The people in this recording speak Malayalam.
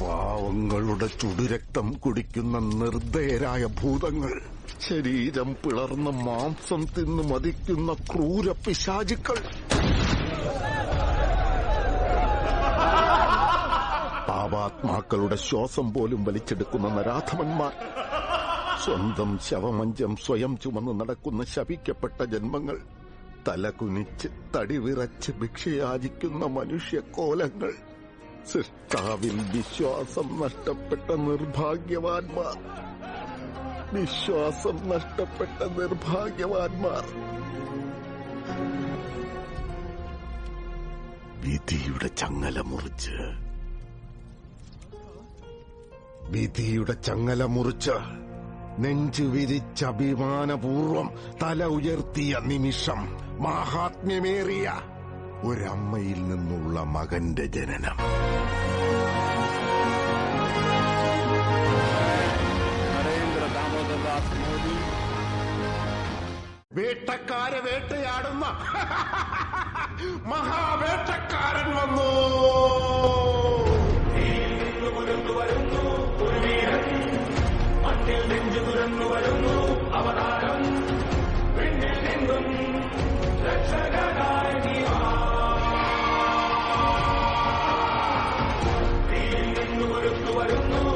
പാവങ്ങളുടെ ചുടുരക്തം കുടിക്കുന്ന നിർദ്ദയരായ ഭൂതങ്ങൾ. ശരീരം പിളർന്ന മാംസം തിന്നു മതിക്കുന്ന ക്രൂര പിശാചുക്കൾ. പാപാത്മാക്കളുടെ ശ്വാസം പോലും വലിച്ചെടുക്കുന്ന നരാധമന്മാർ. സ്വന്തം ശവമഞ്ചം സ്വയം ചുമന്ന് നടക്കുന്ന ശപിക്കപ്പെട്ട ജന്മങ്ങൾ. തല തലകുനിച്ച് തടിവിറച്ച് ഭിക്ഷയാചിക്കുന്ന മനുഷ്യക്കോലങ്ങൾ സൃഷ്ടാവിൽ വിശ്വാസം നഷ്ടപ്പെട്ട നിർഭാഗ്യവാന്മാർ. വിശ്വാസം നഷ്ടപ്പെട്ട നിർഭാഗ്യവാന്മാർ. വിധിയുടെ ചങ്ങല മുറിച്ച് വിധിയുടെ ചങ്ങല മുറിച്ച് നെഞ്ചു വിരിച്ച അഭിമാനപൂർവം തല ഉയർത്തിയ നിമിഷം മാഹാത്മ്യമേറിയ ഒരമ്മയിൽ നിന്നുള്ള മകന്റെ ജനനം. നരേന്ദ്ര വേട്ടയാടുന്ന മഹാവേട്ടക്കാരൻ വന്നു. പുറത്തു വരുന്നു ഒരു വീരൻ മണ്ണിൽ നെഞ്ചു തുറന്നു വരുന്നു അവതാരം പെണ്ണിൽ നിന്നും രക്ഷകൻ don't know.